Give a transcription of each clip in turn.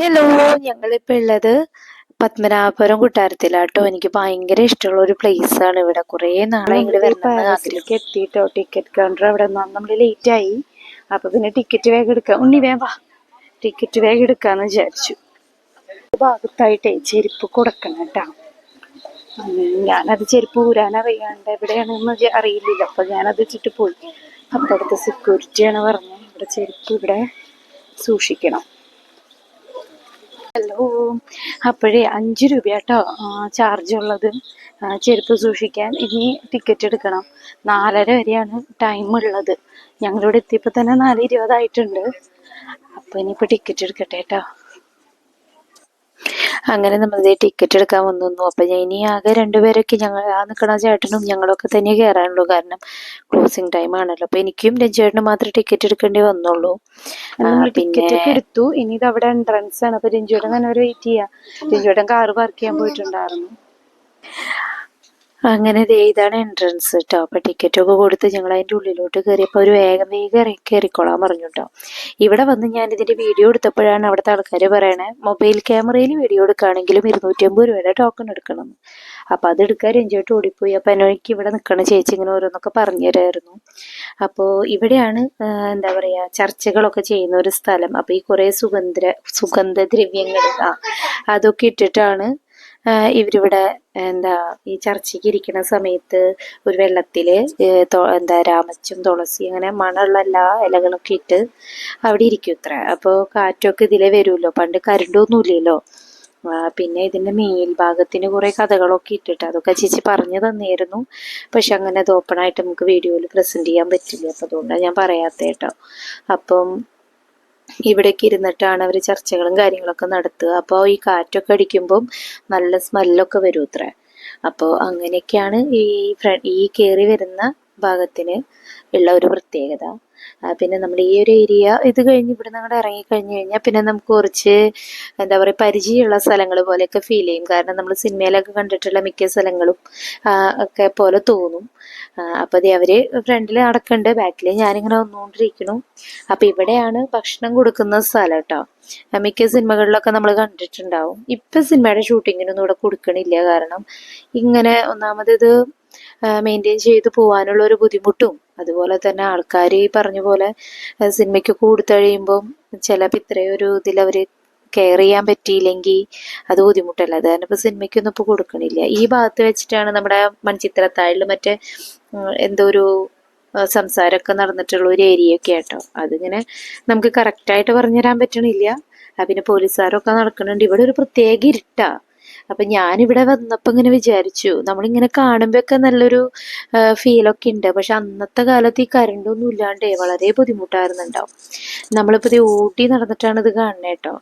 Hello ഞങ്ങളിപ്പോൾ ഉള്ളത് പത്മനാഭപുരം കൊട്ടാരത്തിലാട്ടോ. എനിക്ക് ഭയങ്കര ഇഷ്ടമുള്ള ഒരു പ്ലേസ് ആണ് ഇവിടെ. കുറേ നാളെ ഇങ്ങോട്ട് എത്തിയിട്ടോ ടിക്കറ്റ് കൗണ്ടർ അവിടെ നമ്മൾ നമ്മൾ ലേറ്റ് ആയി. അപ്പൊ പിന്നെ ടിക്കറ്റ് വേഗം എടുക്കാം. ഉണ്ണി വേഗം വാ. ടിക്കറ്റ് വേഗം എടുക്കാന്ന് വിചാരിച്ചു. ഭാഗത്തായിട്ടേ ചെരുപ്പ് കൊടുക്കണം കേട്ടാ. ഞാനത് ചെരുപ്പ് ഊരാൻ അറിയാണ്ട് എവിടെയാണെന്ന് അറിയില്ലല്ലോ. അപ്പൊ ഞാനത് വെച്ചിട്ട് പോയി. അപ്പൊ അവിടുത്തെ സെക്യൂരിറ്റിയാണ് പറഞ്ഞത്. ഇവിടെ ചെരുപ്പ് ഇവിടെ സൂക്ഷിക്കണം. ഹലോ. അപ്പോഴേ അഞ്ച് രൂപ കേട്ടോ ചാർജ് ഉള്ളത്. ചെരുപ്പ് സൂക്ഷിക്കാൻ ഇനി ടിക്കറ്റ് എടുക്കണം. നാലര വരെയാണ് ടൈം ഉള്ളത്. ഞങ്ങളിവിടെ എത്തിയപ്പോൾ തന്നെ നാല് ഇരുപതായിട്ടുണ്ട്. അപ്പോൾ ഇനിയിപ്പോൾ ടിക്കറ്റ് എടുക്കട്ടെ കേട്ടോ അങ്ങനെ നമ്മൾ ടിക്കറ്റ് എടുക്കാൻ വന്നു അപ്പൊ ഞാൻ ഇനി ആകെ രണ്ടുപേരൊക്കെ ഞങ്ങൾ ആ നിൽക്കണ ചേട്ടനും ഞങ്ങളൊക്കെ തന്നെ കയറാനുള്ളൂ കാരണം ക്ലോസിങ് ടൈം ആണല്ലോ. അപ്പൊ എനിക്കും രഞ്ജേട്ടനും മാത്രമേ ടിക്കറ്റ് എടുക്കേണ്ടി വന്നുള്ളൂ. പിന്നെ എടുത്തു. ഇനി ഇത് അവിടെ എൻട്രൻസ് ആണ്. അപ്പൊ രഞ്ജുവേട്ടൻ തന്നെ ഒരു വെയിറ്റ് ചെയ്യാം. രഞ്ജുവേട്ടൻ കാറ് പാർക്ക് ചെയ്യാൻ പോയിട്ടുണ്ടായിരുന്നു. അങ്ങനെ ഇതാണ് എൻട്രൻസ് കേട്ടോ ടിക്കറ്റ് ഒക്കെ കൊടുത്ത് ഞങ്ങൾ അതിന്റെ ഉള്ളിലോട്ട് കയറിയപ്പോൾ ഒരു വേഗം വേഗം ഇറങ്ങി കയറിക്കോളാൻ പറഞ്ഞു കേട്ടോ ഇവിടെ വന്ന് ഞാൻ ഇതിന്റെ വീഡിയോ എടുത്തപ്പോഴാണ് അവിടുത്തെ ആൾക്കാർ പറയണേ മൊബൈൽ ക്യാമറയിൽ വീഡിയോ എടുക്കുകയാണെങ്കിലും ഇരുന്നൂറ്റി അമ്പത് രൂപയുടെ ടോക്കൺ എടുക്കണം. അപ്പോൾ അപ്പൊ അത് എടുക്കാൻ രഞ്ജോട്ട് ഓടിപ്പോയി. അപ്പൊ എനിക്ക് ഇവിടെ നിൽക്കണ ചേച്ചി ഇങ്ങനെ ഓരോന്നൊക്കെ പറഞ്ഞു തരായിരുന്നു. അപ്പോൾ ഇവിടെയാണ് എന്താ പറയാ ചർച്ചകളൊക്കെ ചെയ്യുന്ന ഒരു സ്ഥലം. അപ്പൊ ഈ കുറെ സുഗന്ധ സുഗന്ധദ്രവ്യങ്ങൾ അതൊക്കെ ഇട്ടിട്ടാണ് ഇവരിവിടെ എന്താ ഈ ചർച്ചയ്ക്ക് ഇരിക്കുന്ന സമയത്ത് ഒരു വെള്ളത്തിൽ എന്താ രാമച്ചും തുളസി അങ്ങനെ മണമുള്ള എല്ലാ ഇലകളൊക്കെ ഇട്ട് അവിടെ ഇരിക്കും ഇത്ര. അപ്പോൾ കാറ്റൊക്കെ ഇതിലേ വരുമല്ലോ. പണ്ട് കരണ്ടൊന്നും ഇല്ലല്ലോ. പിന്നെ ഇതിന്റെ മേൽഭാഗത്തിന് കുറെ കഥകളൊക്കെ ഇട്ടിട്ട് അതൊക്കെ ചേച്ചി പറഞ്ഞു തന്നിരുന്നു പക്ഷെ അങ്ങനെ അത് ഓപ്പൺ ആയിട്ട് നമുക്ക് വീഡിയോയിൽ പ്രസന്റ് ചെയ്യാൻ പറ്റില്ല. അപ്പൊ അതുകൊണ്ടാണ് ഞാൻ പറയാത്ത കേട്ടോ. അപ്പം ഇവിടേക്ക് ഇരുന്നിട്ടാണ് അവർ ചർച്ചകളും കാര്യങ്ങളൊക്കെ നടത്തുക. അപ്പോൾ ഈ കാറ്റൊക്കെ അടിക്കുമ്പം നല്ല സ്മെല്ലൊക്കെ വരും ഇത്ര. അപ്പോൾ അങ്ങനെയൊക്കെയാണ് ഈ ഈ കയറി വരുന്ന ഭാഗത്തിന് ഉള്ള ഒരു പ്രത്യേകത. പിന്നെ നമ്മുടെ ഈ ഒരു ഏരിയ ഇത് കഴിഞ്ഞ് ഇവിടെ നിന്ന് അങ്ങോട്ട് ഇറങ്ങി കഴിഞ്ഞ് കഴിഞ്ഞാൽ പിന്നെ നമുക്ക് കുറച്ച് എന്താ പറയുക പരിചയമുള്ള സ്ഥലങ്ങൾ പോലെയൊക്കെ ഫീൽ ചെയ്യും. കാരണം നമ്മൾ സിനിമയിലൊക്കെ കണ്ടിട്ടുള്ള മിക്ക സ്ഥലങ്ങളും ഒക്കെ പോലെ തോന്നും. അപ്പോൾ അതേ അവർ ഫ്രണ്ടിൽ നടക്കുന്നുണ്ട് ബാക്കിൽ ഞാനിങ്ങനെ വന്നുകൊണ്ടിരിക്കണു അപ്പോൾ ഇവിടെയാണ് ഭക്ഷണം കൊടുക്കുന്ന സ്ഥലം കേട്ടോ മിക്ക സിനിമകളിലൊക്കെ നമ്മൾ കണ്ടിട്ടുണ്ടാവും. ഇപ്പം സിനിമയുടെ ഷൂട്ടിങ്ങിനൊന്നും ഇവിടെ കൊടുക്കണില്ല. കാരണം ഇങ്ങനെ ഒന്നാമത് ഇത് മെയിന്റെയിൻ ചെയ്ത് പോകാനുള്ള ഒരു ബുദ്ധിമുട്ടും. അതുപോലെ തന്നെ ആൾക്കാർ ഈ പറഞ്ഞ പോലെ സിനിമയ്ക്ക് സിനിമയ്ക്ക് കൊടുത്തഴിയുമ്പം ചിലപ്പോൾ ഇത്രയും ഒരു ഇതിൽ അവർ കെയർ ചെയ്യാൻ പറ്റിയില്ലെങ്കിൽ അത് ബുദ്ധിമുട്ടല്ല? അത് കാരണം ഇപ്പോൾ സിനിമയ്ക്കൊന്നും ഇപ്പോൾ കൊടുക്കണില്ല. ഈ ഭാഗത്ത് വെച്ചിട്ടാണ് നമ്മുടെ മൺചിത്രത്താഴിൽ മറ്റേ എന്തോ ഒരു സംസാരമൊക്കെ നടന്നിട്ടുള്ള ഒരു ഏരിയ ഒക്കെ ആട്ടോ. അതിങ്ങനെ നമുക്ക് കറക്റ്റായിട്ട് പറഞ്ഞുതരാൻ പറ്റണില്ല. പിന്നെ പോലീസുകാരൊക്കെ നടക്കുന്നുണ്ട് ഇവിടെ ഒരു പ്രത്യേക ഇരുട്ടാ. അപ്പൊ ഞാനിവിടെ വന്നപ്പോ ഇങ്ങനെ വിചാരിച്ചു. നമ്മളിങ്ങനെ കാണുമ്പോഴൊക്കെ നല്ലൊരു ഫീലൊക്കെ ഉണ്ട്. പക്ഷെ അന്നത്തെ കാലത്ത് ഈ കറണ്ടൊന്നും ഇല്ലാണ്ടേ വളരെ ബുദ്ധിമുട്ടായിരുന്നുണ്ടാവും. നമ്മളിപ്പോ ഊട്ടി നടന്നിട്ടാണ് ഇത് കാണുന്നത് കേട്ടോ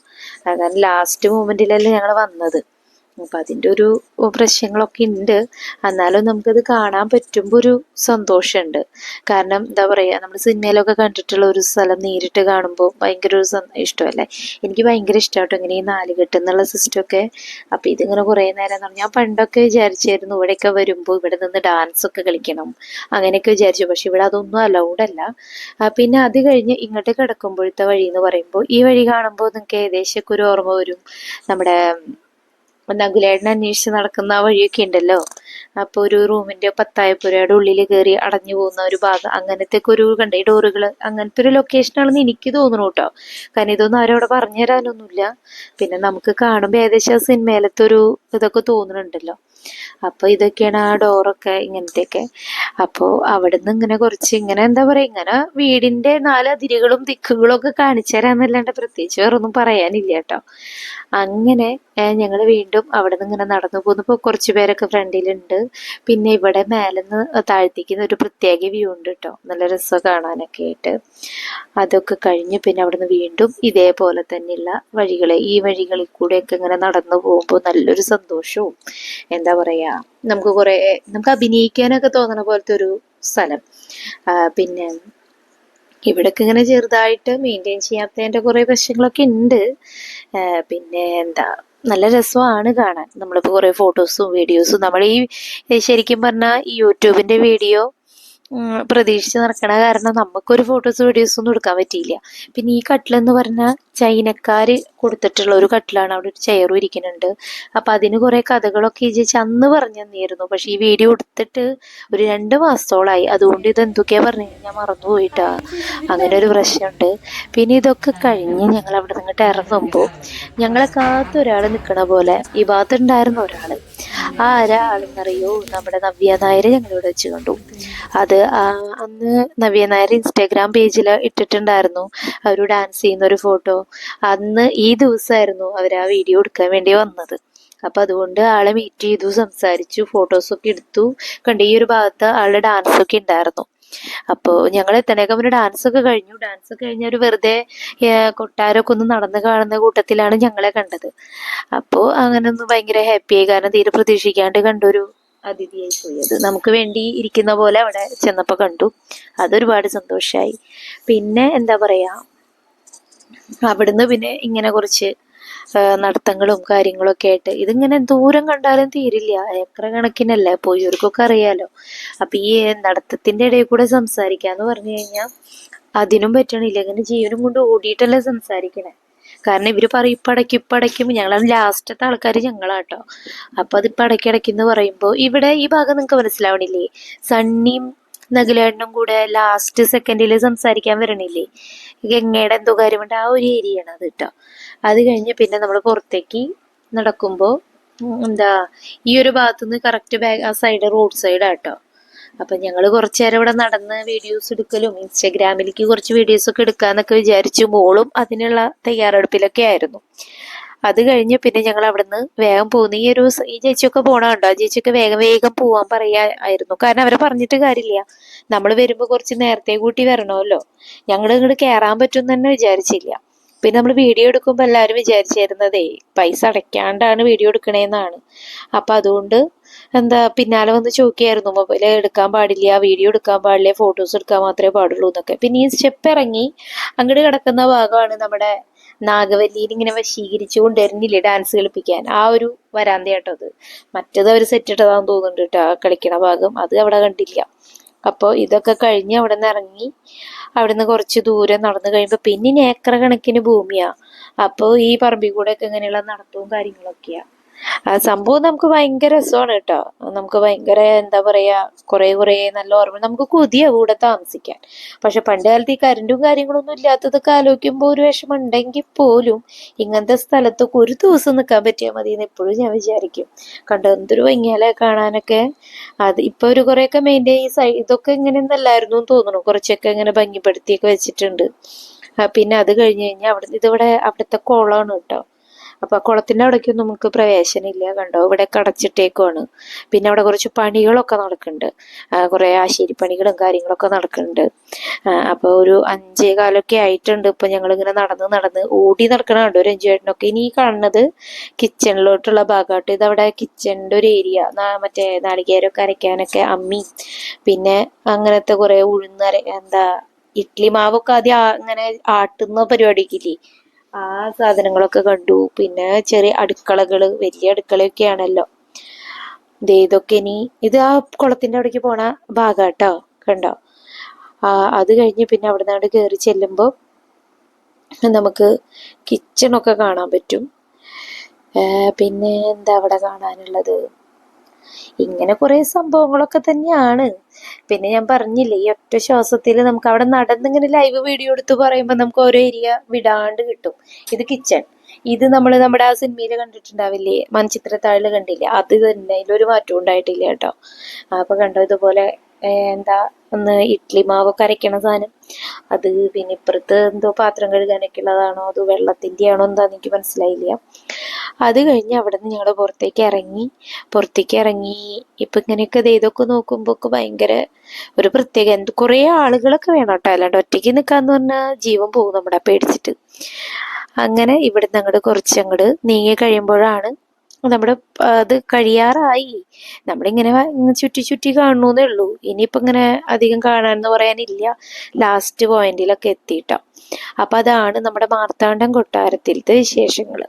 കാരണം ലാസ്റ്റ് മൂമെന്റിലല്ലേ ഞങ്ങൾ വന്നത്. അപ്പൊ അതിന്റെ ഒരു പ്രശ്നങ്ങളൊക്കെ ഉണ്ട്. എന്നാലും നമുക്കത് കാണാൻ പറ്റുമ്പോൾ ഒരു സന്തോഷമുണ്ട്. കാരണം എന്താ പറയുക നമ്മൾ സിനിമയിലൊക്കെ കണ്ടിട്ടുള്ള ഒരു സ്ഥലം നേരിട്ട് കാണുമ്പോൾ ഭയങ്കര ഒരു ഇഷ്ടമല്ലേ? എനിക്ക് ഭയങ്കര ഇഷ്ടമാട്ടോ ഇങ്ങനെ ഈ നാലുകെട്ട് എന്നുള്ള സിസ്റ്റമൊക്കെ അപ്പൊ ഇതിങ്ങനെ കുറേ നേരം നട- ഞാൻ പണ്ടൊക്കെ വിചാരിച്ചായിരുന്നു ഇവിടെയൊക്കെ വരുമ്പോൾ ഇവിടെ നിന്ന് ഡാൻസ് ഒക്കെ കളിക്കണം. അങ്ങനെയൊക്കെ വിചാരിച്ചു. പക്ഷെ ഇവിടെ അതൊന്നും അലൗഡ് അല്ല. പിന്നെ അത് കഴിഞ്ഞ് ഇങ്ങോട്ട് കിടക്കുമ്പോഴത്തെ വഴി എന്ന് പറയുമ്പോൾ ഈ വഴി കാണുമ്പോൾ നിങ്ങൾക്ക് ഏകദേശമൊക്കെ ഒരു ഓർമ്മ വരും. നമ്മുടെ നകുലേട്ടനെ അന്വേഷിച്ച് നടക്കുന്ന വഴിയൊക്കെ ഉണ്ടല്ലോ? അപ്പൊ ഒരു റൂമിന്റെ പത്തായപ്പുരയുടെ ഉള്ളിൽ കയറി അടഞ്ഞു പോകുന്ന ഒരു ഭാഗം. അങ്ങനത്തെ ഒക്കെ ഒരു കണ്ട ഡോറുകൾ അങ്ങനത്തെ ഒരു ലൊക്കേഷൻ ആണെന്ന് എനിക്ക് തോന്നുന്നു കേട്ടോ. കാരണം ഇതൊന്നും ആരോടെ പറഞ്ഞു തരാനൊന്നുമില്ല. പിന്നെ നമുക്ക് കാണുമ്പോൾ ഏകദേശം സിനിമയിലത്തെ ഒരു ഇതൊക്കെ തോന്നുന്നുണ്ടല്ലോ അപ്പൊ ഇതൊക്കെയാണ് ആ ഡോറൊക്കെ ഇങ്ങനത്തെയൊക്കെ. അപ്പോൾ അവിടുന്ന് ഇങ്ങനെ കുറച്ച് ഇങ്ങനെ എന്താ പറയാ ഇങ്ങനെ വീടിന്റെ നാല് അതിരുകളും ദിക്കുകളും ഒക്കെ കാണിച്ചു തരാന്നല്ലാണ്ട് പ്രത്യേകിച്ച് വേറൊന്നും പറയാനില്ല കേട്ടോ. അങ്ങനെ ഞങ്ങൾ വീണ്ടും അവിടെ നിന്ന് ഇങ്ങനെ നടന്നു പോന്നപ്പോൾ കുറച്ച് പേരൊക്കെ ഫ്രണ്ടിലുണ്ട്. പിന്നെ ഇവിടെ മേലെന്ന് താഴ്ത്തിക്കുന്ന ഒരു പ്രത്യേക വ്യൂ ഉണ്ട് കേട്ടോ നല്ല രസം കാണാനൊക്കെ ആയിട്ട്. അതൊക്കെ കഴിഞ്ഞ് പിന്നെ അവിടുന്ന് വീണ്ടും ഇതേപോലെ തന്നെയുള്ള വഴികളെ ഈ വഴികളിൽ കൂടെയൊക്കെ ഇങ്ങനെ നടന്നു പോകുമ്പോൾ നല്ലൊരു സന്തോഷവും എന്താ പറയാ നമുക്ക് കുറെ നമുക്ക് അഭിനയിക്കാനൊക്കെ തോന്നണ പോലത്തെ ഒരു സ്ഥലം. പിന്നെ ഇവിടൊക്കെ ഇങ്ങനെ ചെറുതായിട്ട് മെയിന്റെയിൻ ചെയ്യാത്തതിന്റെ കുറേ പ്രശ്നങ്ങളൊക്കെ ഉണ്ട്. പിന്നെ എന്താ നല്ല രസമാണ് കാണാൻ. നമ്മളിപ്പോൾ കുറേ ഫോട്ടോസും വീഡിയോസും നമ്മൾ ഈ ശരിക്കും പറഞ്ഞാൽ ഈ യൂട്യൂബിന്റെ വീഡിയോ പ്രതീക്ഷിച്ച് നടക്കണ കാരണം നമുക്കൊരു ഫോട്ടോസ് വീഡിയോസ് ഒന്നും എടുക്കാൻ പറ്റിയില്ല. പിന്നെ ഈ കട്ടിലെന്ന് പറഞ്ഞാൽ ചൈനക്കാർ കൊടുത്തിട്ടുള്ള ഒരു കട്ടിലാണ് അവിടെ ഒരു ചെയറും ഇരിക്കുന്നുണ്ട്. അപ്പൊ അതിന് കുറേ കഥകളൊക്കെ ഈ ചേച്ചി അന്ന് പറഞ്ഞു തന്നിരുന്നു. പക്ഷെ ഈ വീഡിയോ എടുത്തിട്ട് ഒരു രണ്ട് മാസത്തോളായി. അതുകൊണ്ട് ഇത് എന്തൊക്കെയാ പറഞ്ഞു ഞാൻ മറന്നുപോയിട്ടാ. അങ്ങനെ ഒരു പ്രശ്നമുണ്ട്. പിന്നെ ഇതൊക്കെ കഴിഞ്ഞ് ഞങ്ങൾ അവിടെ നിന്നിട്ട് ഇറങ്ങുമ്പോൾ ഞങ്ങളെ കാത്തൊരാൾ നിൽക്കണ പോലെ. ഈ ഭാഗത്തുണ്ടായിരുന്ന ഒരാൾ. ആ ഒരാളെന്നറിയോ നമ്മുടെ നവ്യ നായർ ഞങ്ങളിവിടെ വെച്ച് കണ്ടു. അത് അന്ന് നവ്യ നായർ ഇൻസ്റ്റാഗ്രാം പേജിൽ ഇട്ടിട്ടുണ്ടായിരുന്നു. അവർ ഡാൻസ് ചെയ്യുന്ന ഒരു ഫോട്ടോ അന്ന് ഈ ദിവസമായിരുന്നു അവർ ആ വീഡിയോ എടുക്കാൻ വേണ്ടി വന്നത്. അപ്പൊ അതുകൊണ്ട് ആളെ മീറ്റ് ചെയ്തു സംസാരിച്ചു ഫോട്ടോസൊക്കെ എടുത്തു. കണ്ട് ഈ ഒരു ഭാഗത്ത് ആളുടെ ഡാൻസ് ഒക്കെ ഉണ്ടായിരുന്നു. അപ്പോൾ ഞങ്ങൾ എത്തണേക്ക് ഡാൻസ് ഒക്കെ കഴിഞ്ഞു. ഡാൻസ് കഴിഞ്ഞ ഒരു വെറുതെ കൊട്ടാരമൊക്കെ ഒന്ന് നടന്ന് കാണുന്ന കൂട്ടത്തിലാണ് ഞങ്ങളെ കണ്ടത്. അപ്പോൾ അങ്ങനെ ഒന്ന് ഭയങ്കര ഹാപ്പിയായി കാരണം തീരെ പ്രതീക്ഷിക്കാണ്ട് കണ്ടൊരു അതിഥിയായി പോയത് നമുക്ക് വേണ്ടി ഇരിക്കുന്ന പോലെ അവിടെ ചെന്നപ്പോൾ കണ്ടു. അതൊരുപാട് സന്തോഷമായി പിന്നെ എന്താ പറയാ? അവിടുന്ന് പിന്നെ ഇങ്ങനെ കുറച്ച് നടത്തങ്ങളും കാര്യങ്ങളൊക്കെ ആയിട്ട്. ഇതിങ്ങനെ ദൂരം കണ്ടാലും തീരില്ല. ഏക്കർ കണക്കിനല്ലേ? പോയവർക്കൊക്കെ അറിയാലോ. അപ്പൊ ഈ നടത്തത്തിന്റെ ഇടയിൽ കൂടെ സംസാരിക്കാന്ന് പറഞ്ഞു കഴിഞ്ഞാൽ അതിനും പറ്റണില്ല. ഇങ്ങനെ ജീവനും കൊണ്ട് ഓടിയിട്ടല്ലേ സംസാരിക്കണേ. കാരണം ഇവർ പറയും ഇപ്പടയ്ക്കും ഇപ്പടയ്ക്കും ഞങ്ങളാണ് ലാസ്റ്റത്തെ ആൾക്കാർ ഞങ്ങളാട്ടോ. അപ്പൊ അത് ഇപ്പടയ്ക്കിടയ്ക്കെന്ന് പറയുമ്പോ ഇവിടെ ഈ ഭാഗം നിങ്ങൾക്ക് മനസ്സിലാവണില്ലേ? സണ്ണിയും നഗലേട്ടനും കൂടെ ലാസ്റ്റ് സെക്കൻഡിൽ സംസാരിക്കാൻ വരണില്ലേ? ഗംഗയുടെ എന്തോ കാര്യമുണ്ട്. ആ ഒരു ഏരിയ ആണ് അത് കേട്ടോ അത് കഴിഞ്ഞ് പിന്നെ നമ്മൾ പുറത്തേക്ക് നടക്കുമ്പോൾ എന്താ ഈ ഒരു ഭാഗത്തുനിന്ന് കറക്റ്റ് ബാക്ക് ആ സൈഡ് റോഡ് സൈഡാട്ടോ അപ്പൊ ഞങ്ങൾ കുറച്ചു നേരം ഇവിടെ നടന്ന് വീഡിയോസ് എടുക്കലും ഇൻസ്റ്റാഗ്രാമിലേക്ക് കുറച്ച് വീഡിയോസ് ഒക്കെ എടുക്കാന്നൊക്കെ വിചാരിച്ചു മോളും അതിനുള്ള തയ്യാറെടുപ്പിലൊക്കെ ആയിരുന്നു. അത് കഴിഞ്ഞ് പിന്നെ ഞങ്ങൾ അവിടുന്ന് വേഗം പോകുന്നു ഈ ഒരു ഈ ചേച്ചിയൊക്കെ പോണ കണ്ടോ? ആ ചേച്ചിയൊക്കെ വേഗം വേഗം പോവാൻ പറയായിരുന്നു. കാരണം അവരെ പറഞ്ഞിട്ട് കാര്യമില്ല. നമ്മൾ വരുമ്പോൾ കുറച്ച് നേരത്തെ കൂട്ടി വരണമല്ലോ. ഞങ്ങൾ ഇങ്ങോട്ട് കയറാൻ പറ്റും തന്നെ വിചാരിച്ചില്ല. പിന്നെ നമ്മൾ വീഡിയോ എടുക്കുമ്പോൾ എല്ലാവരും വിചാരിച്ചിരുന്നതേ പൈസ അടയ്ക്കാണ്ടാണ് വീഡിയോ എടുക്കണേന്നാണ്. അപ്പൊ അതുകൊണ്ട് എന്താ പിന്നാലെ വന്ന് ചോദിക്കായിരുന്നു. മൊബൈൽ എടുക്കാൻ പാടില്ല വീഡിയോ എടുക്കാൻ പാടില്ല ഫോട്ടോസ് എടുക്കാൻ മാത്രമേ പാടുള്ളൂ എന്നൊക്കെ. പിന്നെ ഈ സ്റ്റെപ്പ് ഇറങ്ങി അങ്ങോട്ട് കിടക്കുന്ന ഭാഗമാണ് നമ്മുടെ നാഗവല്ലിയിൽ ഇങ്ങനെ വശീകരിച്ചു കൊണ്ടുവരുന്നില്ലേ ഡാൻസ് കളിപ്പിക്കാൻ? ആ ഒരു വരാന്തയാട്ടോ അത്. മറ്റത് അവർ സെറ്റ് ഇട്ടതാന്ന് തോന്നുന്നുണ്ട് കേട്ടോ കളിക്കണ ഭാഗം. അത് അവിടെ കണ്ടില്ല. അപ്പോൾ ഇതൊക്കെ കഴിഞ്ഞ് അവിടെ നിന്ന് ഇറങ്ങി അവിടെ നിന്ന് കുറച്ച് ദൂരം നടന്നു കഴിയുമ്പോൾ പിന്നെ ഏക്കർ കണക്കിന് ഭൂമിയാണ് അപ്പോൾ ഈ പറമ്പിൽ കൂടെയൊക്കെ ഇങ്ങനെയുള്ള നടത്തവും കാര്യങ്ങളൊക്കെയാ. ആ സംഭവം നമുക്ക് ഭയങ്കര രസമാണ് കേട്ടോ. നമുക്ക് ഭയങ്കര എന്താ പറയാ കുറെ കുറെ നല്ല ഓർമ്മ. നമുക്ക് കൊതിയ കൂടെ താമസിക്കാൻ. പക്ഷെ പണ്ട് കാലത്ത് ഈ കരണ്ടും കാര്യങ്ങളൊന്നും ഇല്ലാത്തതൊക്കെ ആലോചിക്കുമ്പോൾ ഒരു വിഷമം ഉണ്ടെങ്കിൽ പോലും ഇങ്ങനത്തെ സ്ഥലത്തൊക്കെ ഒരു ദിവസം നിൽക്കാൻ പറ്റിയാൽ മതി എന്ന് എപ്പോഴും ഞാൻ വിചാരിക്കും. കണ്ടോ എന്തൊരു ഭംഗിയാലെ കാണാനൊക്കെ. അത് ഇപ്പൊ ഒരു കുറെയൊക്കെ മെയിന്റെ ഈ സൈ ഇതൊക്കെ ഇങ്ങനെ ഒന്നല്ലായിരുന്നു എന്ന് തോന്നുന്നു. കുറച്ചൊക്കെ ഇങ്ങനെ ഭംഗിപ്പെടുത്തിയൊക്കെ വെച്ചിട്ടുണ്ട്. പിന്നെ അത് കഴിഞ്ഞ് കഴിഞ്ഞാൽ അവിടെ ഇതിവിടെ അവിടുത്തെ കുളമാണ് കേട്ടോ. അപ്പൊ ആ കുളത്തിന്റെ അവിടേക്കൊന്നും നമുക്ക് പ്രവേശനമില്ല കണ്ടോ? ഇവിടെ കടച്ചിട്ടേക്കുവാണ്. പിന്നെ അവിടെ കുറച്ച് പണികളൊക്കെ നടക്കുന്നുണ്ട്. കുറേ കുറെ ആശേരി പണികളും കാര്യങ്ങളൊക്കെ നടക്കുന്നുണ്ട്. അപ്പോൾ അപ്പൊ ഒരു അഞ്ചേ കാലൊക്കെ ആയിട്ടുണ്ട് ഇപ്പൊ ഞങ്ങൾ ഇങ്ങനെ നടന്ന് നടന്ന് ഓടി നടക്കണ കണ്ടോ ഒരു അഞ്ചുവേട്ടനൊക്കെ ഇനി കാണുന്നത് കിച്ചണിലോട്ടുള്ള ഭാഗമായിട്ട്. ഇതവിടെ കിച്ചണിന്റെ ഒരു ഏരിയ മറ്റേ നാളികേരമൊക്കെ അരയ്ക്കാനൊക്കെ അമ്മി. പിന്നെ അങ്ങനത്തെ കുറെ ഉഴുന്നര എന്താ ഇഡ്ലി മാവൊക്കെ ആദ്യം അങ്ങനെ ആട്ടുന്ന പരിപാടിക്കില്ലേ ആ സാധനങ്ങളൊക്കെ കണ്ടു. പിന്നെ ചെറിയ അടുക്കളകൾ വലിയ അടുക്കളയൊക്കെ ആണല്ലോ ഇതൊക്കെ ഇനി ഇത് ആ കുളത്തിന്റെ അവിടേക്ക് പോണ ഭാഗാട്ടോ കണ്ടോ? അത് കഴിഞ്ഞ് പിന്നെ അവിടെ നിന്നാണ്ട് കയറി ചെല്ലുമ്പോൾ നമുക്ക് കിച്ചണൊക്കെ കാണാൻ പറ്റും. പിന്നെ എന്താ അവിടെ കാണാനുള്ളത്? ഇങ്ങനെ കുറെ സംഭവങ്ങളൊക്കെ തന്നെയാണ്. പിന്നെ ഞാൻ പറഞ്ഞില്ലേ ഈ ഒറ്റ ശ്വാസത്തിൽ നമുക്ക് അവിടെ നടന്നിങ്ങനെ ലൈവ് വീഡിയോ എടുത്ത് പറയുമ്പോൾ നമുക്ക് ഓരോ ഏരിയ വിടാണ്ട് കിട്ടും. ഇത് കിച്ചൺ ഇത് നമ്മൾ നമ്മുടെ ആ സിനിമയിൽ കണ്ടിട്ടുണ്ടാവില്ലേ മൺചിത്രത്താഴിൽ കണ്ടില്ലേ? അത് തന്നെ അതിലൊരു മാറ്റവും ഉണ്ടായിട്ടില്ല കേട്ടോ. അപ്പൊ കണ്ടോ ഇതുപോലെ എന്താ ഒന്ന് ഇഡ്ലി മാവ് കരയ്ക്കണ സാധനം. അത് പിന്നെ ഇപ്പുറത്ത് എന്തോ പാത്രം കഴുകാനൊക്കെ ഉള്ളതാണോ അത് വെള്ളത്തിന്റെ ആണോ എന്താന്ന് എനിക്ക് മനസ്സിലായില്ല. അത് കഴിഞ്ഞ് അവിടെ നിന്ന് ഞങ്ങൾ പുറത്തേക്ക് ഇറങ്ങി പുറത്തേക്ക് ഇറങ്ങി ഇപ്പം ഇങ്ങനെയൊക്കെ ഇതൊക്കെ നോക്കുമ്പോ ഒക്കെ ഭയങ്കര ഒരു പ്രത്യേക എന്ത് കുറേ ആളുകളൊക്കെ വേണം കേട്ടോ. അല്ലാണ്ട് ഒറ്റയ്ക്ക് നിൽക്കാന്ന് പറഞ്ഞാൽ ജീവൻ പോകും നമ്മുടെ. പേടിച്ചിട്ട്. അങ്ങനെ ഇവിടുന്ന് അങ്ങോട്ട് കുറച്ച് അങ്ങോട്ട് നീങ്ങി കഴിയുമ്പോഴാണ് നമ്മുടെ അത് കഴിയാറായി. നമ്മളിങ്ങനെ ചുറ്റി ചുറ്റി കാണുന്നേ ഉള്ളൂ. ഇനിയിപ്പോ ഇങ്ങനെ അധികം കാണാനെന്ന് പറയാനില്ല. ലാസ്റ്റ് പോയിന്റിലൊക്കെ എത്തിയിട്ടോ. അപ്പൊ അതാണ് നമ്മുടെ മാർത്താണ്ഡം കൊട്ടാരത്തിലത്തെ വിശേഷങ്ങൾ.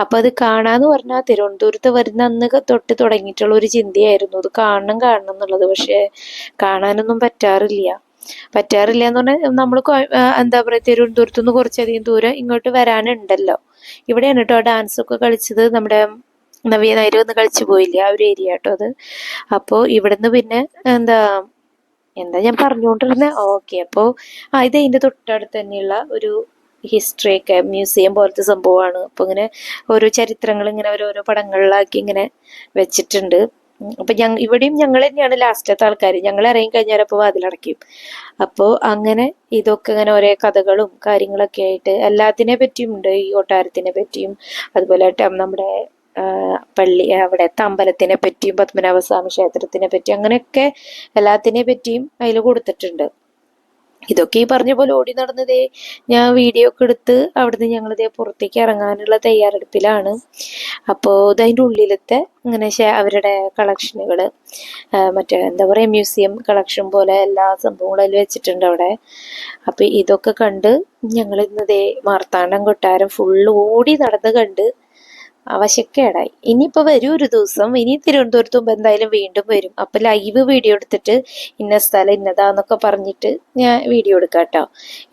അപ്പൊ അത് കാണാന്ന് പറഞ്ഞാൽ തിരുവനന്തപുരത്ത് വരുന്ന അന്ന് തൊട്ട് തുടങ്ങിയിട്ടുള്ള ഒരു ചിന്തയായിരുന്നു. അത് കാണണം കാണണം എന്നുള്ളത്. പക്ഷെ കാണാനൊന്നും പറ്റാറില്ല. പറ്റാറില്ല എന്ന് പറഞ്ഞാൽ നമ്മൾ എന്താ പറയുക തിരുവനന്തപുരത്ത് നിന്ന് കുറച്ചധികം ദൂരം ഇങ്ങോട്ട് വരാനുണ്ടല്ലോ. ഇവിടെയാണ് കേട്ടോ ഡാൻസ് ഒക്കെ കളിച്ചത് നമ്മുടെ നവീന നായർ ഒന്ന് കളിച്ചു പോയില്ലേ ആ ഒരു ഏരിയ കേട്ടോ അത്. അപ്പോൾ ഇവിടുന്ന് പിന്നെ എന്താ എന്താ ഞാൻ പറഞ്ഞുകൊണ്ടിരുന്നത് ഓക്കെ അപ്പോൾ ആ ഇത് അതിന്റെ തൊട്ടടുത്ത് തന്നെയുള്ള ഒരു ഹിസ്റ്ററി ഒക്കെ മ്യൂസിയം പോലത്തെ സംഭവമാണ്. അപ്പോൾ ഇങ്ങനെ ഓരോ ചരിത്രങ്ങൾ ഇങ്ങനെ ഓരോരോ പടങ്ങളിലാക്കി ഇങ്ങനെ വെച്ചിട്ടുണ്ട്. അപ്പൊ ഞങ്ങ ഇവിടെയും ഞങ്ങൾ തന്നെയാണ് ലാസ്റ്റത്തെ ആൾക്കാർ. ഞങ്ങൾ ഇറങ്ങി കഴിഞ്ഞാൽ അപ്പോൾ വാതിലടയ്ക്കും. അപ്പോൾ അങ്ങനെ ഇതൊക്കെ ഇങ്ങനെ ഓരോ കഥകളും കാര്യങ്ങളൊക്കെ ആയിട്ട് എല്ലാത്തിനെ പറ്റിയും ഉണ്ട്. ഈ കൊട്ടാരത്തിനെ പറ്റിയും അതുപോലെ നമ്മുടെ പള്ളി അവിടുത്തെ അമ്പലത്തിനെ പറ്റിയും പത്മനാഭസ്വാമി ക്ഷേത്രത്തിനെ പറ്റിയും അങ്ങനെയൊക്കെ എല്ലാത്തിനെ പറ്റിയും അതിൽ കൊടുത്തിട്ടുണ്ട്. ഇതൊക്കെ ഈ പറഞ്ഞ പോലെ ഓടി നടന്നതേ ഞാൻ വീഡിയോ ഒക്കെ എടുത്ത് അവിടുന്ന് ഞങ്ങളിതേ പുറത്തേക്ക് ഇറങ്ങാനുള്ള തയ്യാറെടുപ്പിലാണ്. അപ്പോൾ ഇതതിന്റെ ഉള്ളിലത്തെ ഇങ്ങനെ അവരുടെ കളക്ഷനുകൾ മറ്റേ എന്താ പറയുക മ്യൂസിയം കളക്ഷൻ പോലെ എല്ലാ സംഭവങ്ങളും വെച്ചിട്ടുണ്ട് അവിടെ. അപ്പോൾ ഇതൊക്കെ കണ്ട് ഞങ്ങൾ ഇന്നതേ മാർത്താണ്ഡം കൊട്ടാരം ഫുള്ള് ഓടി നടന്ന് കണ്ട് അവശക്കേടായി. ഇനിയിപ്പോൾ വരും ഒരു ദിവസം. ഇനി തിരുവനന്തപുരത്ത് എന്തായാലും വീണ്ടും വരും. അപ്പം ലൈവ് വീഡിയോ എടുത്തിട്ട് ഇന്ന സ്ഥലം ഇന്നതാന്നൊക്കെ പറഞ്ഞിട്ട് ഞാൻ വീഡിയോ എടുക്കാം കേട്ടോ.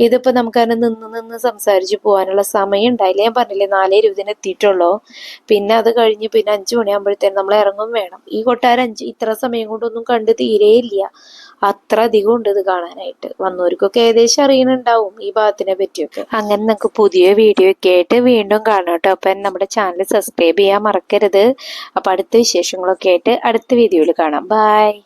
ഇതിപ്പോൾ നമുക്കതിന് നിന്ന് നിന്ന് സംസാരിച്ച് പോകാനുള്ള സമയം ഉണ്ടായില്ല. ഞാൻ പറഞ്ഞില്ലേ നാലേ ഇരുപതിന് എത്തിയിട്ടുള്ളൂ. പിന്നെ അത് കഴിഞ്ഞ് പിന്നെ അഞ്ച് മണിയാകുമ്പോഴത്തേനും നമ്മൾ ഇറങ്ങും വേണം. ഈ കൊട്ടാരം അഞ്ച് ഇത്ര സമയം കൊണ്ടൊന്നും കണ്ട് തീരെയില്ല അത്ര അധികം ഉണ്ട് ഇത് കാണാനായിട്ട്. വന്നവർക്കൊക്കെ ഏകദേശം അറിയുന്നുണ്ടാവും ഈ ഭാഗത്തിനെ പറ്റിയൊക്കെ. അങ്ങനെ നമുക്ക് പുതിയ വീഡിയോ ഒക്കെ ആയിട്ട് വീണ്ടും കാണാം കേട്ടോ. അപ്പം നമ്മുടെ ചാനൽ സബ്സ്ക്രൈബ് ചെയ്യാൻ മറക്കരുത്. അപ്പം അടുത്ത വിശേഷങ്ങളൊക്കെ ആയിട്ട് അടുത്ത വീഡിയോയിൽ കാണാം. ബൈ